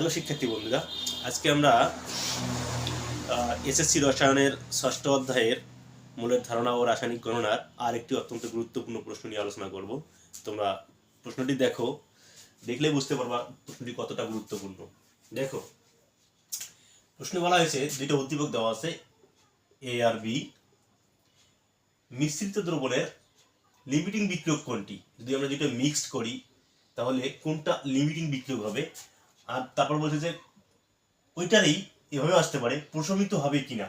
Hello শিক্ষার্থী বন্ধুরা। আজকে আমরা এসএসসি রসায়নের ষষ্ঠ অধ্যায়ের মূলের ধারণা ও রাসায়নিক গণনার আর একটি অত্যন্ত গুরুত্বপূর্ণ প্রশ্ন নিয়ে আলোচনা করব। তোমরা প্রশ্নটি দেখো, দেখলেই বুঝতে পারবা প্রশ্নটি কতটা গুরুত্বপূর্ণ। দেখো, প্রশ্নে বলা হয়েছে, দুইটা উদ্দীপক দেওয়া আছে এ আর বি মিশ্রিত দ্রবণের লিমিটিং বিক্রিয়ক কোনটি? যদি আমরা দুটো মিক্সড করি, তাহলে কোনটা লিমিটিং বিক্রিয়ক হবে? আর তারপর বলছে যে ওইটারই এভাবে আসতে পারে, প্রশমিত হবে কিনা?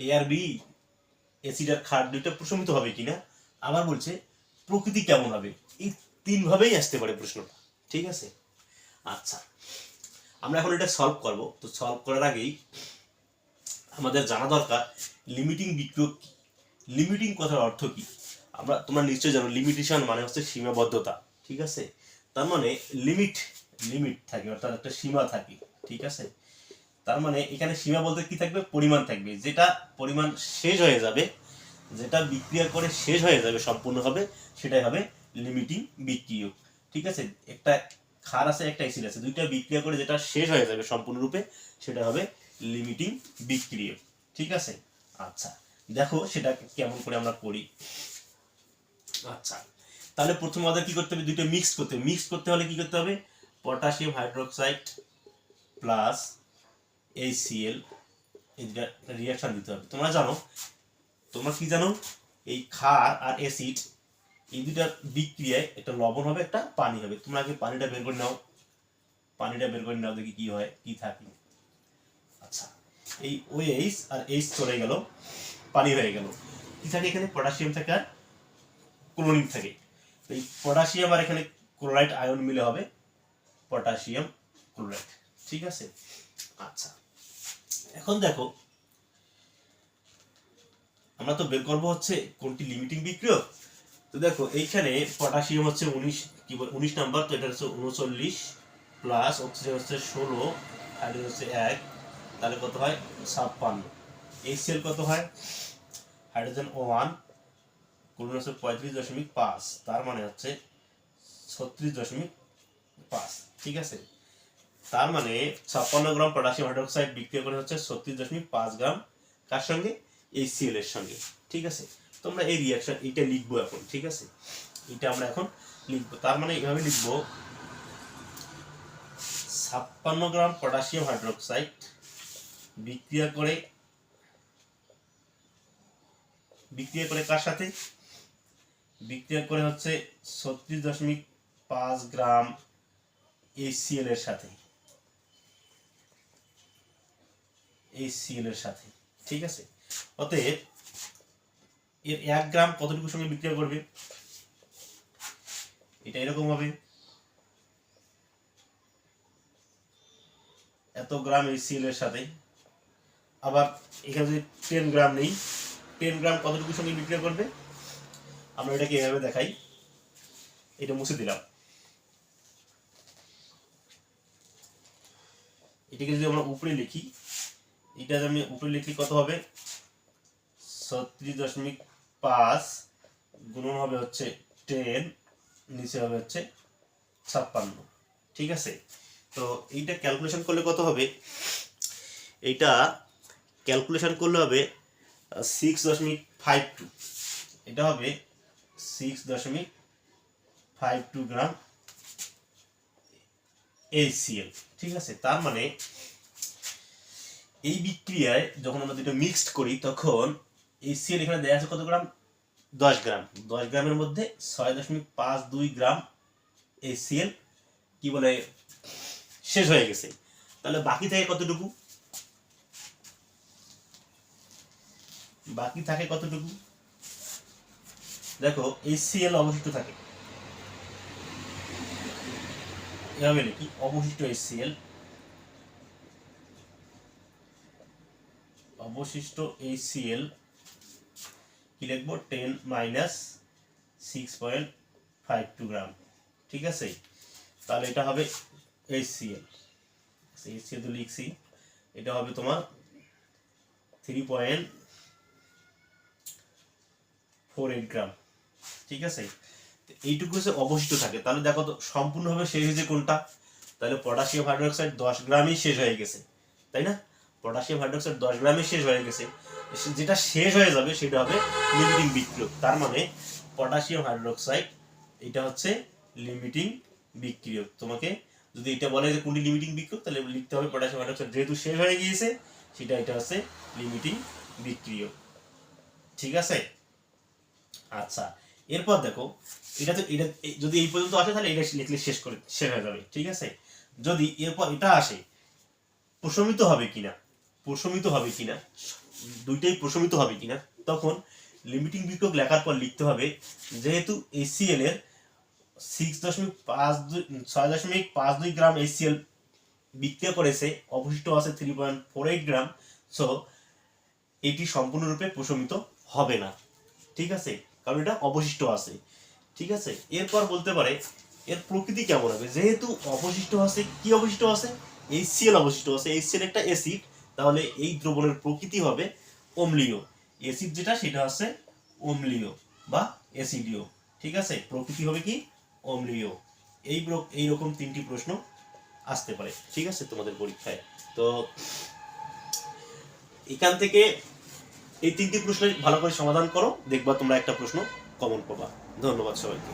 এ আর বি অ্যাসিড আর ক্ষার দুইটা প্রশমিত হবে কিনা? আবার বলছে, প্রকৃতি কেমন হবে? এই তিনভাবেই আসতে পারে প্রশ্নটা, ঠিক আছে? আচ্ছা আমরা এখন এটা সলভ করব। তো সলভ করার আগেই আমাদের জানা দরকার লিমিটিং বিক্রিয়ক কি? লিমিটিং কথার অর্থ কি? আমরা, তোমরা নিশ্চয়ই জানো লিমিটেশন মানে হচ্ছে সীমাবদ্ধতা, ঠিক আছে? তার মানে লিমিট লিমিট থাকে, অর্থাৎ একটা সীমা থাকে, ঠিক আছে? তার মানে এখানে সীমা বলতে কি থাকবে? পরিমাণ থাকবে। যেটা পরিমাণ শেষ হয়ে যাবে, যেটা বিক্রিয়া করে শেষ হয়ে যাবে, সম্পূর্ণভাবে, সেটাই হবে লিমিটিং বিক্রিয়ক, ঠিক আছে? একটা ক্ষার আছে, একটা অ্যাসিড আছে, দুইটা বিক্রিয়া করে যেটা শেষ হয়ে যাবে সম্পূর্ণরূপে, সেটা হবে লিমিটিং বিক্রিয়ক, ঠিক আছে? আচ্ছা দেখো সেটা কেমন করে আমরা করি। আচ্ছা তাহলে প্রথমে আমাদের কি করতে হবে? দুইটা মিক্স করতে হবে। মিক্স করতে হলে কি করতে হবে? পটাশিয়াম হাইড্রোক্সাইড প্লাস এইচসিএল এই দুটা রিয়াকশন দিতে হবে। তোমরা জানো, তোমরা কি জানো, এই ক্ষার আর অ্যাসিড এই দুটা বিক্রিয়ায় একটা লবণ হবে, একটা পানি হবে। তোমরা আগে পানিটা বের করে নাও। পানিটা বের করে নাও, দেখি কি হয়, কি থাকে। আচ্ছা এই ওএইচ আর এইচ চলে গেল, পানি হয়ে গেল। কি থাকে এখানে? পটাশিয়াম থাকে আর ক্লোরিন থাকে। এই পটাশিয়াম আর এখানে ক্লোরাইড আয়ন মিলে হবে। Potassium chloride. ঠিক আছে? আচ্ছা। এখন দেখো, আমরা তো বের করব হচ্ছে কোনটি লিমিটিং বিক্রিয়ক? তো দেখো, এইখানে পটাশিয়াম হচ্ছে উনিশ, কি বল, উনিশ নাম্বার, তো এটা হচ্ছে উনচল্লিশ প্লাস অক্সিজেন হচ্ছে ষোলো হাইড্রোজেন হচ্ছে এক, তাহলে কত হয়? ছাপ্পান্ন। এইচসিএল কত হয়? হাইড্রোজেন ওয়ান ক্লোরিন হচ্ছে পঁয়ত্রিশ দশমিক পাঁচ, তার মানে হচ্ছে ছত্রিশ দশমিক পাঁচ, ঠিক আছে? তার মানে ছাপ্পান্ন গ্রাম পটাশিয়াম হাইড্রোক্সাইড বিক্রিয়া করে হচ্ছে ছত্রিশ দশমিক পাঁচ গ্রাম, কার সঙ্গে? এই সিএল এর সঙ্গে, ঠিক আছে? তোমরা এই রিয়াকশন এটা লিখব এখন, ঠিক আছে? এটা আমরা এখন লিখব, তার মানে এইভাবে লিখব, ছাপ্পান্ন গ্রাম পটাশিয়াম হাইড্রোক্সাইড বিক্রিয়া করে বিক্রিয়া করে কার সাথে? বিক্রিয়া করে হচ্ছে ছত্রিশ দশমিক পাঁচ গ্রাম এইচসিএল এর সাথে। এইচসিএল এর সাথে, ঠিক আছে? অতএব এর এক গ্রাম কতটুকুর সঙ্গে বিক্রিয়া করবে? এটা এরকম হবে। এত গ্রাম এইচসিএল এর সাথে। আবার এখানে যদি টেন গ্রাম নেই টেন গ্রাম কতটুকুর সঙ্গে বিক্রিয়া করবে? আমরা এটাকে এভাবে দেখাই। এটা মুছে দিলাম। এটাকে যদি আমরা উপরে লিখি এটা আমি উপরে লিখি কত হবে? ছত্রিশ দশমিক পাঁচ গুণন হবে হচ্ছে টেন, নিচে হবে হচ্ছে ছাপ্পান্ন। ঠিক আছে? তো এইটা ক্যালকুলেশন করলে কত হবে? এইটা ক্যালকুলেশন করলে হবে সিক্স দশমিক ফাইভ টু এটা হবে সিক্স দশমিক ফাইভ টু গ্রাম এইচসিএল ঠিক আছে? তার মানে এই বিক্রিয়ায় যখন আমরা দুটো মিক্সড করি, তখন এইচসিএল এখানে দেওয়া আছে কত গ্রাম? দশ গ্রাম। দশ গ্রামের মধ্যে ছয় দশমিক পাঁচ দুই গ্রাম এইচসিএল কি বলে, শেষ হয়ে গেছে। তাহলে বাকি থাকে কতটুকু? বাকি থাকে কতটুকু? দেখো এইচসিএল অবশিষ্ট থাকে। এভাবে লিখি অবশিষ্ট এইচসিএল অবশিষ্ট এইচসিএল কি লিখব? Ten minus six point five two gram. ঠিক আছে? তাহলে এটা হবে এইচসিএল এইচসিএল তো লিখছি। এটা হবে তোমার three point four eight gram. ঠিক আছে? এইটুকু হচ্ছে অবশিষ্ট থাকে। তাহলে দেখো তো সম্পূর্ণভাবে শেষ হয়েছে কোনটা? তাহলে পটাশিয়াম হাইড্রোক্সাইড দশ গ্রামই শেষ হয়ে গেছে, তাই না? পটাশিয়াম হাইড্রোক্সাইড দশ গ্রামে শেষ হয়ে গেছে। যেটা শেষ হয়ে যাবে সেটা হবে লিমিটিং বিক্রিয়ক। তার মানে পটাশিয়াম হাইড্রোক্সাইড, এটা হচ্ছে লিমিটিং বিক্রিয়ক। তোমাকে যদি এটা বলে যে কোনটি লিমিটিং বিক্রিয়ক, তাহলে লিখতে হবে পটাশিয়াম হাইড্রোক্সাইড যেহেতু শেষ হয়ে গিয়েছে, সেটা এটা হচ্ছে লিমিটিং বিক্রিয়ক। ঠিক আছে? আচ্ছা এরপর দেখো, এটা তো এটা যদি এই পর্যন্ত আসে, তাহলে এটা লিখলে শেষ করে শেষ হয়ে যাবে, ঠিক আছে? যদি এরপর এটা আসে, প্রশমিত হবে কিনা? প্রশমিত হবে কিনা? দুইটাই প্রশমিত হবে কিনা? তখন লিমিটিং বিক্রক লেখার পর লিখতে হবে, যেহেতু এসিএল এর সিক্স দশমিক পাঁচ দুই ছয় দশমিক পাঁচ দুই গ্রাম এসিএল বিক্রিয়া করেছে, অবশিষ্ট আছে three point four eight gram so এটি সম্পূর্ণরূপে প্রশমিত হবে না, ঠিক আছে? কারণ এটা অবশিষ্ট আছে। ঠিক আছে? এরপর বলতে পারে, এর প্রকৃতি কেমন হবে? যেহেতু অবশিষ্ট আছে, কি অবশিষ্ট আছে? এই সিএল অবশিষ্ট আছে। এই সিএল একটা অ্যাসিড তাহলে এই দ্রবণের প্রকৃতি হবে অম্লীয়। অ্যাসিড যেটা, সেটা হচ্ছে অম্লীয় বা অ্যাসিডীয় ঠিক আছে? প্রকৃতি হবে কি? অম্লীয়। এই ব্র- এইরকম তিনটি প্রশ্ন আসতে পারে। ঠিক আছে তোমাদের পরীক্ষায়? তো এখান থেকে এই তিনটি প্রশ্নের ভালো করে সমাধান করো, দেখবা তোমরা একটা প্রশ্ন কমন পাবা। ধন্যবাদ সবাইকে।